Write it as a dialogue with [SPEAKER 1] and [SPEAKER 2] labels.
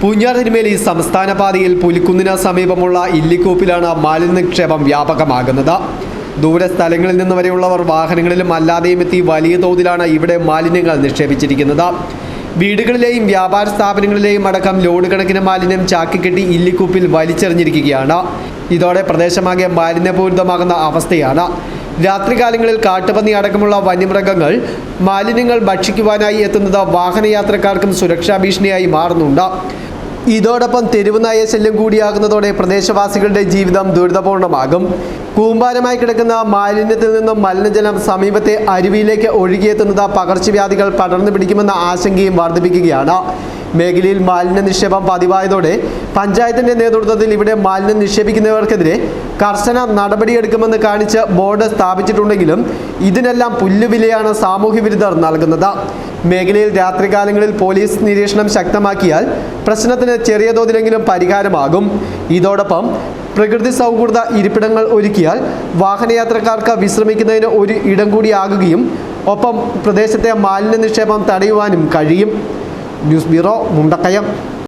[SPEAKER 1] പൂഞ്ഞാർ തിരുമേലി സംസ്ഥാന പാതയിൽ പുലിക്കുന്നിന് സമീപമുള്ള ഇല്ലിക്കൂപ്പിലാണ് മാലിന്യ നിക്ഷേപം വ്യാപകമാകുന്നത് ദൂരസ്ഥലങ്ങളിൽ നിന്ന് വരെയുള്ളവർ വാഹനങ്ങളിലും അല്ലാതെയും എത്തി വലിയ തോതിലാണ് ഇവിടെ മാലിന്യങ്ങൾ നിക്ഷേപിച്ചിരിക്കുന്നത്. വീടുകളിലെയും വ്യാപാര സ്ഥാപനങ്ങളിലെയും അടക്കം ലോഡ് കണക്കിന് മാലിന്യം ചാക്കി കെട്ടി ഇല്ലിക്കൂപ്പിൽ വലിച്ചെറിഞ്ഞിരിക്കുകയാണ്. ഇതോടെ പ്രദേശമാകെ മാലിന്യപൂരിതമാകുന്ന അവസ്ഥയാണ്. രാത്രികാലങ്ങളിൽ കാട്ടുപന്നി അടക്കമുള്ള വന്യമൃഗങ്ങൾ മാലിന്യങ്ങൾ ഭക്ഷിക്കുവാനായി എത്തുന്നത് വാഹനയാത്രക്കാർക്കും സുരക്ഷാ ഭീഷണിയായി മാറുന്നുണ്ട്. ഇതോടൊപ്പം തെരുവുനായ ശല്യം കൂടിയാകുന്നതോടെ പ്രദേശവാസികളുടെ ജീവിതം ദുരിതപൂർണമാകും. കൂമ്പാരമായി കിടക്കുന്ന മാലിന്യത്തിൽ നിന്നും മലിനജലം സമീപത്തെ അരുവിയിലേക്ക് ഒഴുകിയെത്തുന്നത് പകർച്ചവ്യാധികൾ പടർന്നു പിടിക്കുമെന്ന ആശങ്കയും വർദ്ധിപ്പിക്കുകയാണ്. മേഖലയിൽ മാലിന്യ നിക്ഷേപം പതിവായതോടെ പഞ്ചായത്തിന്റെ നേതൃത്വത്തിൽ ഇവിടെ മാലിന്യം നിക്ഷേപിക്കുന്നവർക്കെതിരെ കർശന നടപടിയെടുക്കുമെന്ന് കാണിച്ച് ബോർഡ് സ്ഥാപിച്ചിട്ടുണ്ടെങ്കിലും ഇതിനെല്ലാം പുല്ലുവിലയാണ് സാമൂഹ്യ വിരുദ്ധർ നൽകുന്നത്. മേഖലയിൽ രാത്രികാലങ്ങളിൽ പോലീസ് നിരീക്ഷണം ശക്തമാക്കിയാൽ പ്രശ്നത്തിന് ചെറിയ തോതിലെങ്കിലും പരിഹാരമാകും. ഇതോടൊപ്പം പ്രകൃതി സൗഹൃദ ഇരിപ്പിടങ്ങൾ ഒരുക്കിയാൽ വാഹനയാത്രക്കാർക്ക് വിശ്രമിക്കുന്നതിന് ഒരു ഇടം കൂടിയാകുകയും ഒപ്പം പ്രദേശത്തെ മാലിന്യ നിക്ഷേപം തടയുവാനും കഴിയും. News bureau Mundakayam.